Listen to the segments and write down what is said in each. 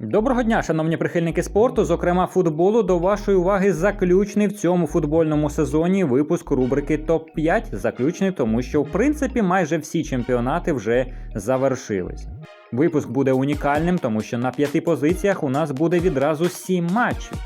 Доброго дня, шановні прихильники спорту, зокрема футболу. До вашої уваги заключний в цьому футбольному сезоні випуск рубрики Топ 5 Заключний, тому що в принципі майже всі чемпіонати вже завершилися. Випуск буде унікальним, тому що на п'яти позиціях у нас буде відразу сім матчів.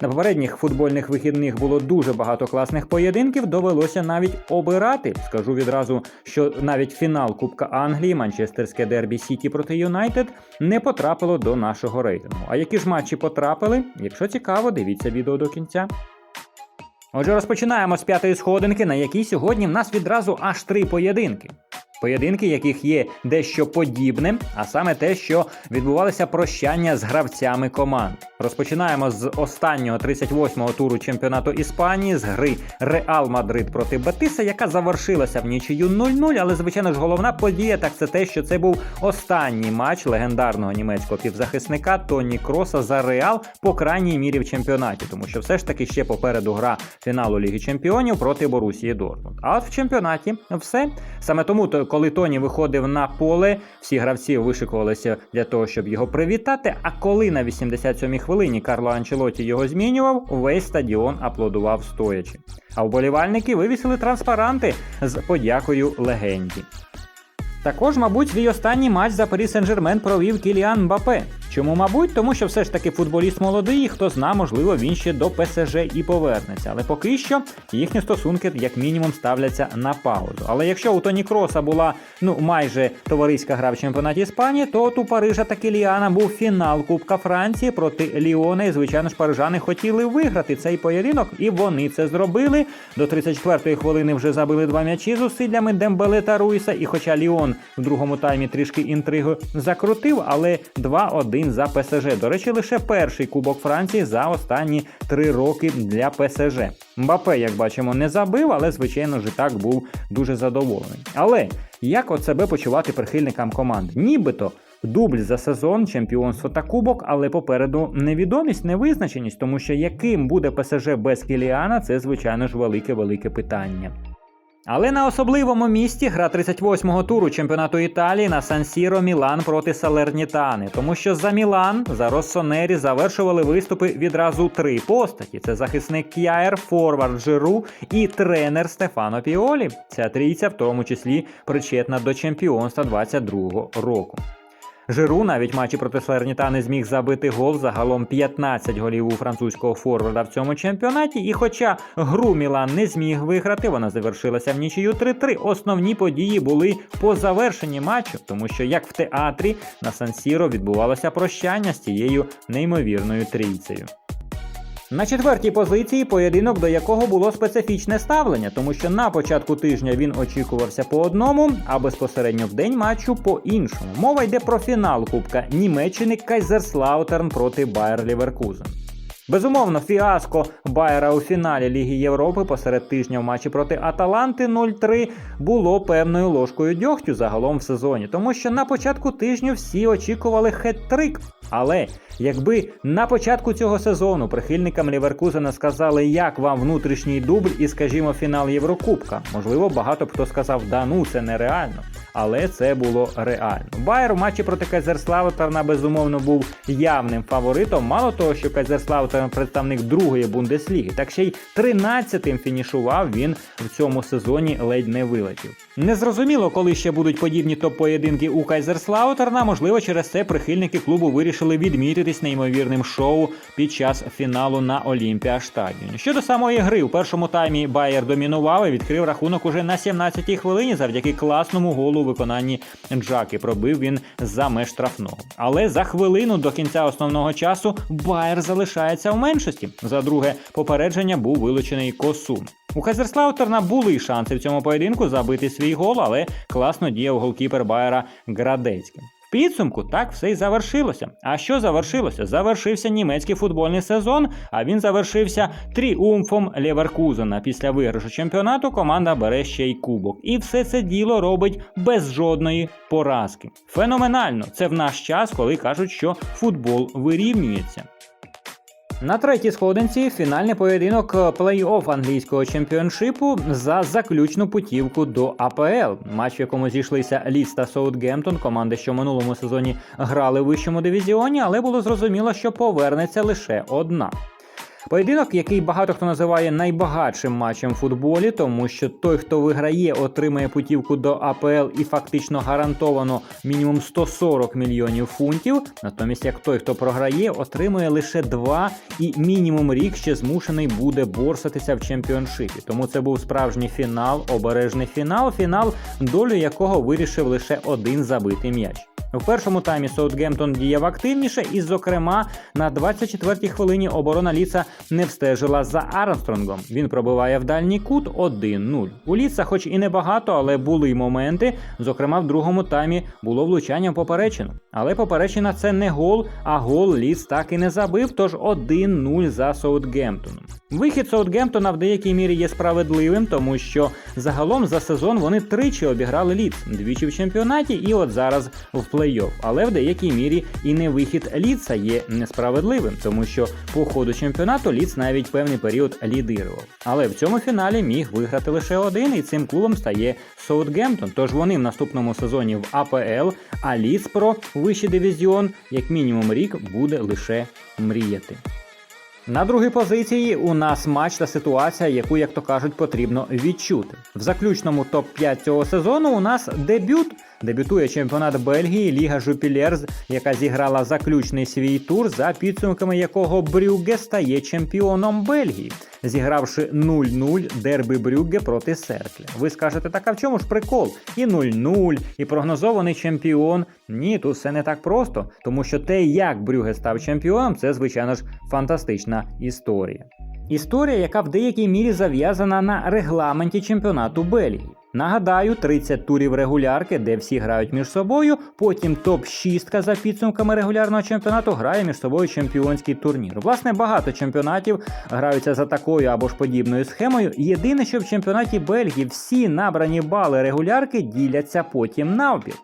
На попередніх футбольних вихідних було дуже багато класних поєдинків. Довелося навіть обирати. Скажу відразу, що навіть фінал Кубка Англії, Манчестерське дербі Сіті проти Юнайтед не потрапило до нашого рейтингу. А які ж матчі потрапили? Якщо цікаво, дивіться відео до кінця. Отже, розпочинаємо з п'ятої сходинки, на якій сьогодні в нас відразу аж три поєдинки. Поєдинки, яких є дещо подібне, а саме те, що відбувалися прощання з гравцями команд. Розпочинаємо з останнього 38-го туру чемпіонату Іспанії з гри Реал Мадрид проти Бетиса, яка завершилася в нічию 0-0. Але, звичайно ж, головна подія так це те, що це був останній матч легендарного німецького півзахисника Тоні Кроса за Реал по крайній мірі в чемпіонаті, тому що все ж таки ще попереду гра фіналу Ліги Чемпіонів проти Борусії Дортмунд. А от в чемпіонаті все саме тому, то коли Тоні виходив на поле, всі гравці вишикувалися для того, щоб його привітати. А коли на 87-й хвилині Карло Анчелоті його змінював, весь стадіон аплодував стоячи. А вболівальники вивісили транспаранти з подякою легенді. Також, мабуть, свій останній матч за Парі Сен-Жермен провів Кіліан Мбапе. Чому, мабуть, тому що все ж таки футболіст молодий, і хто зна, можливо, він ще до ПСЖ і повернеться. Але поки що їхні стосунки, як мінімум, ставляться на паузу. Але якщо у Тоні Кроса була ну майже товариська гра в чемпіонаті Іспанії, то от у Парижа та Кіліана був фінал Кубка Франції проти Ліона. І звичайно ж, парижани хотіли виграти цей поєдинок, і вони це зробили. До 34-ї хвилини вже забили два м'ячі з усиллями Дембеле та Руїса. І хоча Ліон в другому таймі трішки інтригу закрутив, але 2-1 за ПСЖ. До речі, лише перший кубок Франції за останні три роки для ПСЖ. Мбапе, як бачимо, не забив, але звичайно ж і так був дуже задоволений. Але як от себе почувати прихильникам команди? Нібито. Дубль за сезон, чемпіонство та кубок, але попереду невідомість, невизначеність, тому що яким буде ПСЖ без Кіліана, це звичайно ж велике-велике питання. Але на особливому місці гра 38-го туру чемпіонату Італії на Сан-Сіро Мілан проти Салернітани, тому що за Мілан за Россонері завершували виступи відразу три постаті: це захисник К'яєр, форвард Жиру і тренер Стефано Піолі. Ця трійця в тому числі причетна до чемпіонства 22-го року. Жиру навіть матчі проти Салернітани зміг забити гол загалом 15 голів у французького форварда в цьому чемпіонаті. І хоча гру Мілан не зміг виграти, вона завершилася в нічию 3-3. Основні події були по завершенні матчу, тому що як в театрі на Сан-Сіро відбувалося прощання з цією неймовірною трійцею. На четвертій позиції поєдинок, до якого було специфічне ставлення, тому що на початку тижня він очікувався по одному, а безпосередньо в день матчу по іншому. Мова йде про фінал Кубка Німеччини Кайзерслаутерн проти Байер Ліверкузен. Безумовно, фіаско Байера у фіналі Ліги Європи посеред тижня в матчі проти Аталанти 0-3 було певною ложкою дьогтю загалом в сезоні, тому що на початку тижню всі очікували хет-трик. Але якби на початку цього сезону прихильникам Ліверкузена сказали, як вам внутрішній дубль і, скажімо, фінал Єврокубка, можливо, багато хто сказав, да ну це нереально. Але це було реально. Байер у матчі проти Кайзерслаутерна безумовно був явним фаворитом. Мало того, що Кайзерслаутерн представник другої бундесліги, так ще й 13-тим фінішував він в цьому сезоні ледь не вилетів. Незрозуміло, коли ще будуть подібні топ-поєдинки у Кайзерслаутерна. Можливо, через це прихильники клубу вирішили відмітитись неймовірним шоу під час фіналу на Олімпіа. Щодо самої гри, у першому таймі Байер домінував і відкрив рахунок уже на 17-й хвилині завдяки класному голу у виконанні Джаки. Пробив він за меж штрафного. Але за хвилину до кінця основного часу Байер залишається в меншості. За друге попередження був вилучений Косун. У Кайзерслаутерна були шанси в цьому поєдинку забити свій гол, але класно діяв голкіпер Байера Градецький. Підсумку так все й завершилося. А що завершилося? Завершився німецький футбольний сезон, а він завершився тріумфом Леверкузена. Після виграшу чемпіонату команда бере ще й кубок. І все це діло робить без жодної поразки. Феноменально! Це в наш час, коли кажуть, що футбол вирівнюється. На третій сходинці фінальний поєдинок плей-офф англійського чемпіоншипу за заключну путівку до АПЛ. Матч, в якому зійшлися Ліц та Саутгемптон, команди, що в минулому сезоні грали в вищому дивізіоні, але було зрозуміло, що повернеться лише одна. Поєдинок, який багато хто називає найбагатшим матчем в футболі, тому що той, хто виграє, отримає путівку до АПЛ і фактично гарантовано мінімум 140 мільйонів фунтів. Натомість, як той, хто програє, отримує лише два і мінімум рік ще змушений буде борсатися в чемпіоншипі. Тому це був справжній фінал, обережний фінал, фінал, долю якого вирішив лише один забитий м'яч. В першому таймі Саутгемптон діяв активніше, і, зокрема, на 24-й хвилині оборона Ліца не встежила за Армстронгом. Він пробиває в дальній кут 1-0. У Ліца, хоч і небагато, але були й моменти. Зокрема, в другому таймі було влучання в поперечину. Але поперечина це не гол, а гол Ліц так і не забив, тож 1-0 за Саутгемптоном. Вихід Саутгемптона в деякій мірі є справедливим, тому що загалом за сезон вони тричі обіграли Ліц, двічі в чемпіонаті, і от зараз в плей-офф. Але в деякій мірі і не вихід Ліца є несправедливим, тому що по ходу чемпіонату Ліц навіть певний період лідирував. Але в цьому фіналі міг виграти лише один, і цим клубом стає Саутгемптон. Тож вони в наступному сезоні в АПЛ, а Ліц про вищий дивізіон як мінімум рік буде лише мріяти. На другій позиції у нас матч та ситуація, яку, як то кажуть, потрібно відчути. В заключному топ-5 цього сезону у нас дебют. Дебютує чемпіонат Бельгії Ліга Жупілерз, яка зіграла заключний свій тур, за підсумками якого Брюгге стає чемпіоном Бельгії, зігравши 0-0 дерби Брюгге проти Серкля. Ви скажете, так а в чому ж прикол? І 0-0, і прогнозований чемпіон. Ні, тут все не так просто, тому що те, як Брюгге став чемпіоном, це звичайно ж фантастична історія. Історія, яка в деякій мірі зав'язана на регламенті чемпіонату Бельгії. Нагадаю, 30 турів регулярки, де всі грають між собою. Потім топ-6 за підсумками регулярного чемпіонату грає між собою чемпіонський турнір. Власне, багато чемпіонатів граються за такою або ж подібною схемою. Єдине, що в чемпіонаті Бельгії всі набрані бали регулярки діляться потім навпіл.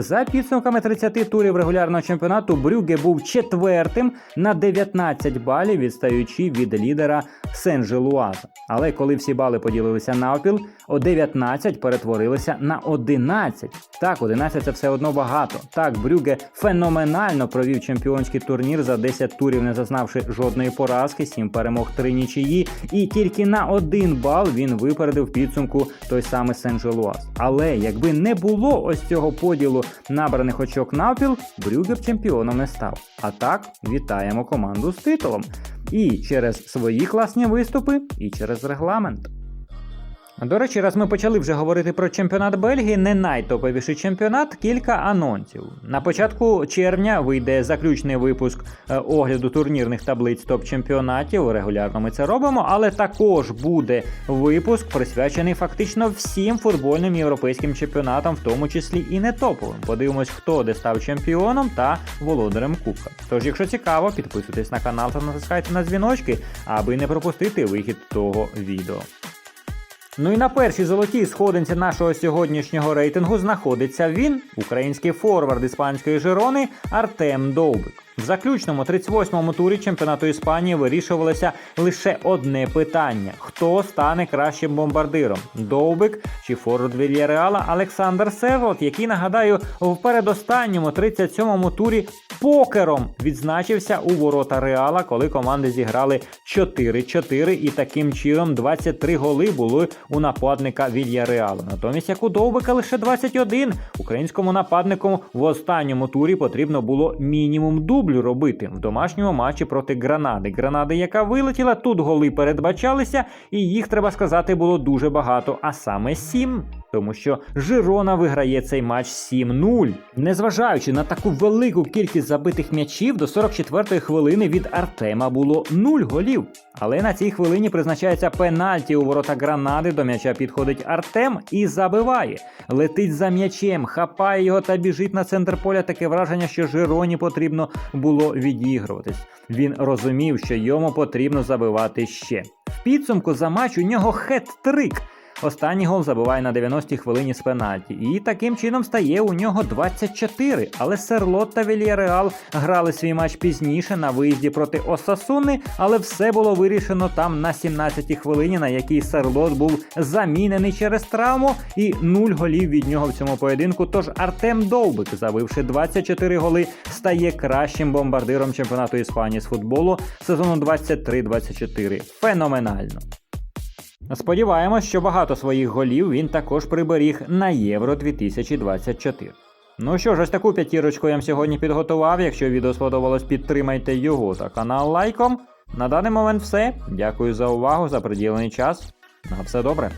За підсумками 30 турів регулярного чемпіонату Брюге був четвертим на 19 балів, відстаючи від лідера Сен-Желуаза. Але коли всі бали поділилися навпіл, о 19 перетворилися на 11. Так, 11 це все одно багато. Так, Брюге феноменально провів чемпіонський турнір за 10 турів, не зазнавши жодної поразки, 7 перемог, 3 нічиї. І тільки на один бал він випередив підсумку той самий Сен-Желуаз. Але якби не було ось цього поділу набраних очок навпіл, Брюгер чемпіоном не став. А так, вітаємо команду з титулом. І через свої класні виступи, і через регламент. До речі, раз ми почали вже говорити про чемпіонат Бельгії, не найтоповіший чемпіонат, кілька анонсів. На початку червня вийде заключний випуск е, огляду турнірних таблиць топ-чемпіонатів. Регулярно ми це робимо, але також буде випуск присвячений фактично всім футбольним європейським чемпіонатам, в тому числі і не топовим. Подивимось, хто де став чемпіоном та володарем Кубка. Тож, якщо цікаво, підписуйтесь на канал та натискайте на дзвіночки, аби не пропустити вихід того відео. Ну і на першій золотій сходинці нашого сьогоднішнього рейтингу знаходиться він, український форвард іспанської Жирони Артем Довбик. В заключному 38-му турі чемпіонату Іспанії вирішувалося лише одне питання: хто стане кращим бомбардиром: Довбик чи форвард Вільяреала Олександр Севолод, який нагадаю в передостанньому 37-му турі покером відзначився у ворота Реала, коли команди зіграли 4-4, і таким чином 23 голи були у нападника Вільяреала. Натомість, як у Довбика лише 21, українському нападнику в останньому турі потрібно було мінімум дублю робити в домашньому матчі проти Гранади. Гранади, яка вилетіла, тут голи передбачалися, і їх треба сказати було дуже багато, а саме 7. Тому що Жирона виграє цей матч 7-0. Незважаючи на таку велику кількість забитих м'ячів, до 44-ї хвилини від Артема було 0 голів. Але на цій хвилині призначається пенальті у ворота Гранади. До м'яча підходить Артем і забиває. Летить за м'ячем, хапає його та біжить на центр поля. Таке враження, що Жироні потрібно було відігруватись. Він розумів, що йому потрібно забивати ще. В підсумку за матч у нього хет-трик. Останній гол забиває на 90-й хвилині з пенальті. І таким чином стає у нього 24. Але Серлот та Вільяреал грали свій матч пізніше на виїзді проти Осасуни, але все було вирішено там на 17-й хвилині, на якій Серлот був замінений через травму, і нуль голів від нього в цьому поєдинку. Тож Артем Довбик, забивши 24 голи, стає кращим бомбардиром чемпіонату Іспанії з футболу сезону 23-24. Феноменально. Сподіваємось, що багато своїх голів він також приберіг на Євро 2024. Ну що ж, ось таку п'ятірочку я вам сьогодні підготував. Якщо відео сподобалось, підтримайте його та канал лайком. На даний момент все. Дякую за увагу, за приділений час. На все добре.